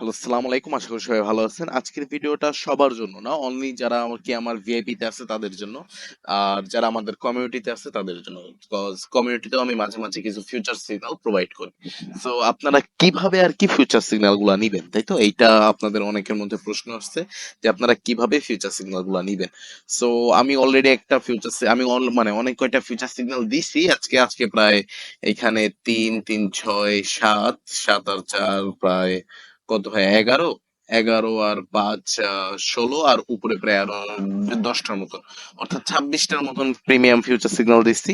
Hello সালাম আলাইকুম। আশা করি সবাই ভালো আছেন। আজকের ভিডিওটা সবার জন্য না অনলি যারা কি আমার ভিআইপিতে আছে তাদের জন্য। আর যারা আমাদের কমিউনিটিতে আছে তাদের জন্য। বিকজ কমিউনিটিতেও আমি মাঝে মাঝে কিছু ফিউচার সিগন্যাল প্রোভাইড করি। সো আপনারা কীভাবে আর কি ফিউচার সিগন্যালগুলা নিবেন, তাই তো? এইটা আপনাদের অনেকের মধ্যে প্রশ্ন আসছে যে আপনারা কীভাবে ফিউচার সিগন্যালগুলা নিবেন। সো আমি অলরেডি একটা ফিউচার আমি মানে অনেক কয়টা ফিউচার সিগন্যাল দিছি। আজকে আজকে প্রায় এখানে তিন তিন, ছয়, সাত সাত আর চার, প্রায় কত হয়? এগারো? এগারো আর পাঁচ ষোলো আর উপরে প্রায় আরও দশটার মতন। অর্থাৎ ছাব্বিশটার মতন প্রিমিয়াম ফিউচার সিগন্যাল দিচ্ছি।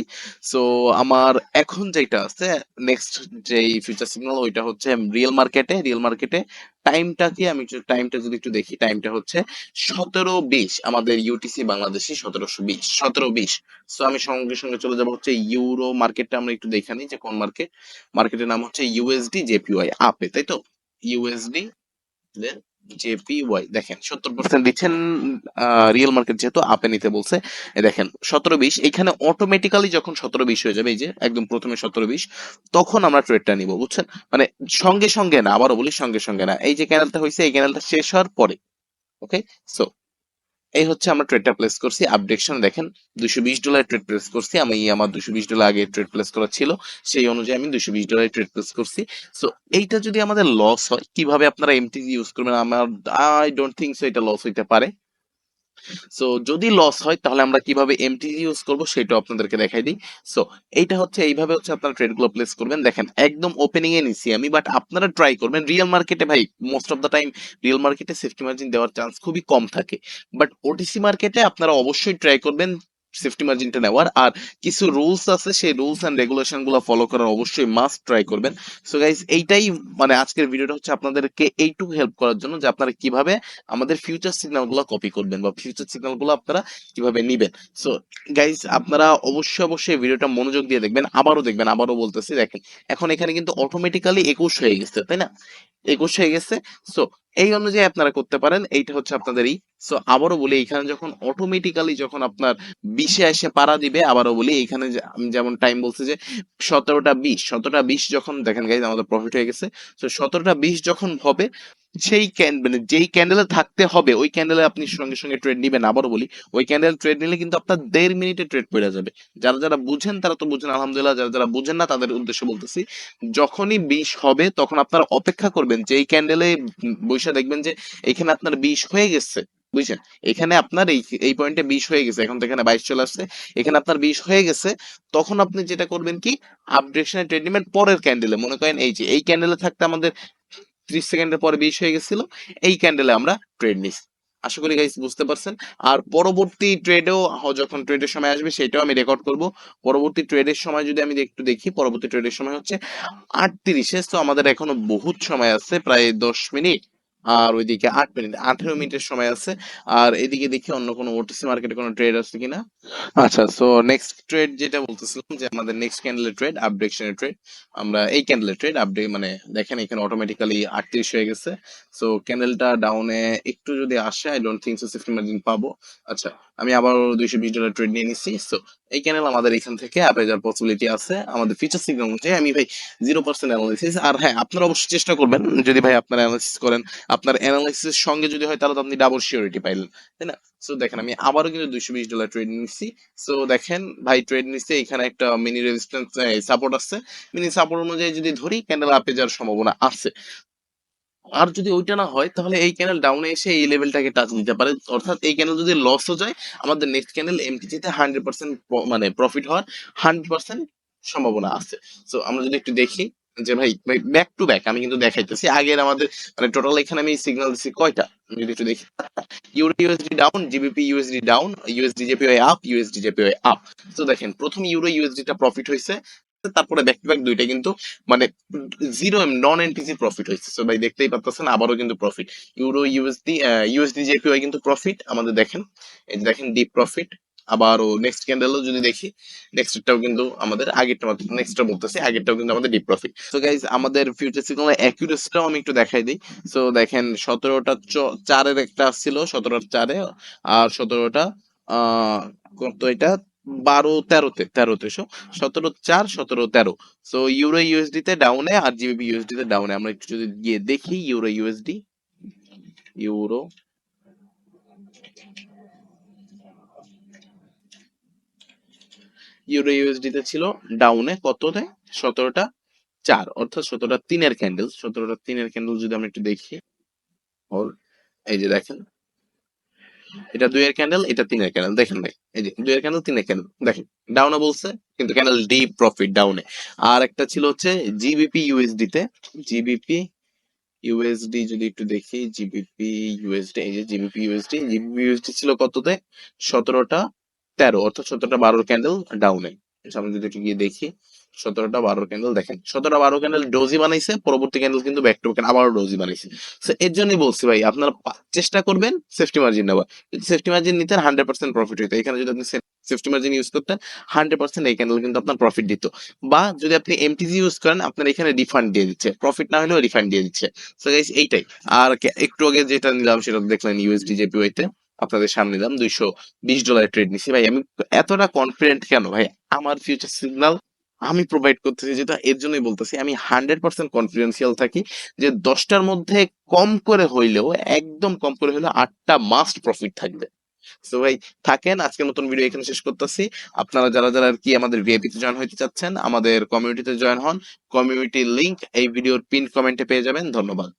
সো আমার এখন যেটা আছে নেক্সট যেই ফিউচার সিগন্যাল ওইটা হচ্ছে রিয়েল মার্কেটে রিয়েল মার্কেটে টাইমটা কি আমি টাইমটা যদি একটু দেখি টাইমটা হচ্ছে সতেরো বিশ। আমাদের ইউটিসি বাংলাদেশি সতেরোশো বিশ, সতেরো বিশ। সো আমি সঙ্গে সঙ্গে চলে যাব হচ্ছে ইউরো মার্কেটটা আমরা একটু দেখে নিই যে কোন মার্কেট মার্কেটের নাম হচ্ছে ইউএসডি জেপিওয়াই আপে তাই তো? ইউএসডি দেন জেপিওয়াই দেখেন সত্তর পার্সেন্ট দিচ্ছেন রিয়েল মার্কেট যেহেতু আপে নিতে বলছে দেখেন সতেরো বিশ, এখানে অটোমেটিক্যালি যখন সতেরো বিশ হয়ে যাবে, এই যে একদম প্রথমে সতেরো বিশ, তখন আমরা ট্রেডটা নিব, বুঝছেন? মানে সঙ্গে সঙ্গে না, আবারও বলি সঙ্গে সঙ্গে না, এই যে ক্যানেলটা হয়েছে এই ক্যানেলটা শেষ হওয়ার পরে ওকে সো এই হচ্ছে আমরা ট্রেডটা প্লেস করছি। আপডেকশন দেখেন দুশো বিশ ডলার ট্রেড প্লেস করছি। আমি আমার দুশো বিশ ডলার আগে ট্রেড প্লেস করা ছিল, সেই অনুযায়ী আমি দুশো বিশ ডলার ট্রেড প্লেস করছি। সো এইটা যদি আমাদের লস হয়, কীভাবে আপনারা এমটি ইউজ করবেন? আমার আই ডোন্ট থিঙ্ক সো এটা লস হইতে পারে। সো যদি লস হয়, তাহলে আমরা কীভাবে এমটি ইউজ করব সেটাও আপনাদেরকে দেখাই দিই। সো এইটা হচ্ছে, এইভাবে হচ্ছে আপনারা ট্রেডগুলো প্লেস করবেন। দেখেন, একদম ওপেনিং এ নিছি আমি বাট আপনারা ট্রাই করবেন। রিয়েল মার্কেটে ভাই most of the time real মার্কেটে সেফটি মার্জিন দেওয়ার চান্স খুবই কম থাকে। বাট ওটিসি মার্কেটে আপনারা অবশ্যই ট্রাই করবেন। সেফটি মার্জিনটা নেওয়ার। আর কিছু রুলস আছে, সেই রুলস এন্ড রেগুলেশনগুলো ফলো করার অবশ্যই মাস্ট ট্রাই করবেন। সো গাইজ এইটাই মানে আজকের ভিডিওটা হচ্ছে আপনাদেরকে এইটুকু হেল্প করার জন্য যে আপনারা কীভাবে আমাদের ফিউচার সিগন্যালগুলো কপি করবেন বা ফিউচার সিগন্যালগুলো আপনারা কীভাবে নিবেন। সো গাইজ আপনারা অবশ্যই অবশ্যই ভিডিওটা মনোযোগ দিয়ে দেখবেন, আবারও দেখবেন, আবারও বলতেছি, দেখেন, এখন এখানে কিন্তু অটোমেটিক্যালি একুশ হয়ে গেছে, তাই না? একুশ হয়ে গেছে। সো এই অনুযায়ী আপনারা করতে পারেন। এইটা হচ্ছে আপনাদেরই সো আবারও বলি, এখানে যখন অটোমেটিক্যালি যখন আপনার বিশে এসে পাড়া দিবে, আবারও বলি, এখানে যেমন টাইম বলছে যে, সতেরোটা বিশ সতেরোটা বিশ যখন, দেখেন গাইজ আমাদের প্রফিট হয়ে গেছে। সো সতেরোটা বিশ যখন হবে সেই মানে যেই ক্যান্ডেলে থাকতে হবে, ওই ক্যান্ডেলে আপনি সঙ্গে সঙ্গে ট্রেড নিবেন। আবারও বলি, ওই ক্যান্ডেল ট্রেড নিলে কিন্তু আপনার দেড় মিনিটে ট্রেড পড়ে যাবে। যারা যারা বুঝেন তারা তো বুঝেন, আলহামদুলিল্লাহ। যারা যারা বুঝেন না, তাদের উদ্দেশ্যে বলতেছি, যখনই বিষ হবে, তখন আপনারা অপেক্ষা করবেন যে এই ক্যান্ডেলে বৈশা দেখবেন যে এখানে আপনার বিষ হয়ে গেছে, বুঝছেন? এখানে আপনার এই এই পয়েন্টে বিষ হয়ে গেছে, এখন তো এখানে বাইশ চলে আসছে, এখানে আপনার বিষ হয়ে গেছে, তখন আপনি যেটা করবেন কি আপডেশনে ট্রেড নেবেন পরের ক্যান্ডেলে মনে করেন এই যে, এই ক্যান্ডেলে থাকতে আমাদের ত্রিশ সেকেন্ডের পরে বিশ হয়ে গেছিল, এই ক্যান্ডেলে আমরা ট্রেড নিছি। আশা করি গাইস বুঝতে পারছেন। আর পরবর্তী ট্রেডও যখন ট্রেডের সময় আসবে সেটাও আমি রেকর্ড করব। পরবর্তী ট্রেডের সময় যদি আমি একটু দেখি, পরবর্তী ট্রেডের সময় হচ্ছে আটত্রিশে, তো আমাদের এখনও বহুত সময় আছে, প্রায় দশ মিনিট। আর ওইদিকে আট মিনিট, আঠেরো মিনিটের সময় আছে। আর এদিকে দেখি অন্য কোনো ওটিসি মার্কেটে কোনো ট্রেড আছে কিনা। আচ্ছা সো নেক্সট ট্রেড যেটা বলতেছিলাম যে আমাদের নেক্সট ক্যান্ডেলের ট্রেড আপডেকশনের ট্রেড আমরা এই ক্যান্ডেলের ট্রেড আপডেট মানে দেখেন এখানে অটোমেটিক্যালি আটত্রিশ হয়ে গেছে। সো ক্যান্ডেলটা ডাউনে একটু যদি আসে I don't think so safety margin পাবো। আচ্ছা আমি আবার দুইশো বিশ ডলার ট্রেড নিয়ে নিচ্ছি। সো এই ক্যানেল আমাদের এখান থেকে আপে যাওয়ার পসিবিলিটি আছে। আমাদের ফিচার সিগন্যাল অনুযায়ী আমি ভাই জিরো পার্সেন্ট অ্যানালিসিস আর হ্যাঁ আপনারা অবশ্যই চেষ্টা করবেন। যদি ভাই আপনারা অ্যানালিসিস করেন, আপনার অ্যানালিসিস সঙ্গে যদি হয়, তাহলে তো আপনি ডাবল সিওরিটি পাইলেন, তাই না? সো দেখেন, আমি আবারও কিন্তু দুইশো বিশ ডলার ট্রেড নিচ্ছি। সো দেখেন, ভাই ট্রেড নিচ্ছে, এখানে একটা মিনি রেজিস্ট্যান্স সাপোর্ট আছে। মিনি সাপোর্ট অনুযায়ী যদি ধরি ক্যান্ডেল আপে যাওয়ার সম্ভাবনা আছে। আর যদি ওইটা না হয়, তাহলে এই ক্যানেল ডাউনে এসে এই লেভেলটাকে টাচ দিতে পারে। অর্থাৎ এই ক্যানেল যদি লস হয়ে যায়, আমাদের নেক্সট ক্যানেল এমটিজিতে হান্ড্রেড পার্সেন্ট মানে প্রফিট হওয়ার হান্ড্রেড পার্সেন্ট সম্ভাবনা আছে। সো আমরা যদি একটু দেখি যে ভাই ব্যাক টু ব্যাক আমি কিন্তু দেখাইতেছি। আগের আমাদের মানে টোটাল এখানে আমি সিগন্যাল দিচ্ছি কয়টা? আমি যদি একটু দেখি euro USD down GBP USD down USD JPY up USD JPY up তো দেখেন, প্রথম ইউরো ইউএসডিটা প্রফিট হয়েছে তারপরে ব্যাক টু ব্যাক দুইটা কিন্তু মানে zero M non NTC profit হয়েছে। সো ভাই দেখতেই পাচ্ছেন আবারও কিন্তু profit euro USD USD JPY কিন্তু প্রফিট আমাদের দেখেন। এই যে দেখেন ডিপ প্রফিট আবারও নেক্সট ক্যান্ডেলও যদি দেখি নেক্সটটাও কিন্তু আমাদের আগেরটা নেক্সটটা বলতেছি, আগেরটাও কিন্তু আমাদের ডিপ প্রফিট তো গাইজ আমাদের ফিউচার সিগন্যাল অ্যাকুরেসিটাও আমি একটু দেখাই দিই। সো দেখেন, সতেরোটা চারের একটা ছিল সতেরোটা চারে, আর সতেরোটা কত এটা? বারো তেরোতে তেরোতে সো সতেরো চার, সতেরো তেরো। সো ইউরো ইউএসডি তে ডাউনে আর জিবিপি ইউএসডি তে ডাউনে আমরা একটু যদি গিয়ে দেখি euro USD euro euro USD তে ছিল ডাউনে কততে? সতেরোটা চার। অর্থাৎ সতেরোটা তিনের ক্যান্ডেল সতেরোটা তিনের ক্যান্ডেল যদি আমরা একটু দেখি। ওর এই যে দেখেন। এটা দুইয়ের ক্যান্ডেল এটা তিনের ক্যান্ডেল দেখেন ভাই, এই যে দুইয়ের ক্যান্ডেল তিনের ক্যান্ডেল দেখেন ডাউনে বলছে, কিন্তু ক্যান্ডেল ডিপ প্রফিট ডাউনে আর একটা ছিল হচ্ছে জিবিপি ইউএসডি তে। জিবিপি ইউএসডি যদি একটু দেখি জিবিপি ইউএসডি এই যে জিবিপি ইউএসডি জিবিপি ইউএসডি ছিল কততে? সতেরোটা তেরো, অর্থাৎ সতেরোটা বারোর ক্যান্ডেল ডাউনে আমরা যদি একটু গিয়ে দেখি। সতেরোটা বারো ক্যান্ডেল দেখেন। সতেরোটা বারো ক্যান্ডেল ডোজি বানাইছে, পরবর্তী ক্যান্ডেল কিন্তু ব্যাক টু ব্যাক আবারও ডোজি বানাইছে। তো এর জন্যই বলছি ভাই, আপনারা চেষ্টা করবেন সেফটি মার্জিন নেওয়া সেফটি মার্জিন নিতেন হান্ড্রেড পার্সেন্ট প্রফিট হইতো। এখানে যদি আপনি সেফটি মার্জিন ইউজ করতেন হান্ড্রেড পার্সেন্ট এই ক্যান্ডেল কিন্তু আপনার প্রফিট দিত। বা যদি আপনি এমটিজি ইউজ করেন, আপনার এখানে রিফান্ড দিয়ে দিচ্ছে। প্রফিট না হলেও রিফান্ড দিয়ে দিচ্ছে। তো গাইস এইটাই। আর একটু আগে যেটা নিলাম, সেটা দেখলেন ইউএসডি জেপিওয়াই তে। আপনাদের সামনে নিলাম, দুইশো বিশ ডলার ট্রেড নিছি। ভাই, আমি এতটা কনফিডেন্ট কেন? ভাই, আমার ফিউচার সিগন্যাল আমি প্রোভাইড করতেছি যেটা এর জন্যই বলতেছি, আমি হান্ড্রেড পার্সেন্ট কনফিডেন্সিয়াল থাকি যে দশটার মধ্যে কম করে হইলেও, একদম কম করে হইলেও আটটা মাস্ট প্রফিট থাকবে। তো ভাই, থাকেন, আজকের নতুন ভিডিও এখানে শেষ করতেছি। আপনারা যারা যারা আর কি আমাদের ভিআইপিতে জয়েন হইতে চাচ্ছেন, আমাদের কমিউনিটিতে জয়েন হন। কমিউনিটির লিংক এই ভিডিওর পিন কমেন্টে পেয়ে যাবেন। ধন্যবাদ।